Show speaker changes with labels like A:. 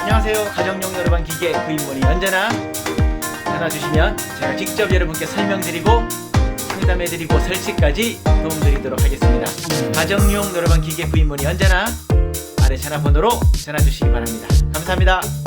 A: 안녕하세요. 가정용 노래방 기계 구입문의 언제나 전화 주시면 제가 직접 여러분께 설명드리고 상담해드리고 설치까지 도움드리도록 하겠습니다. 가정용 노래방 기계 구입문의 언제나 아래 전화번호로 전화 주시기 바랍니다. 감사합니다.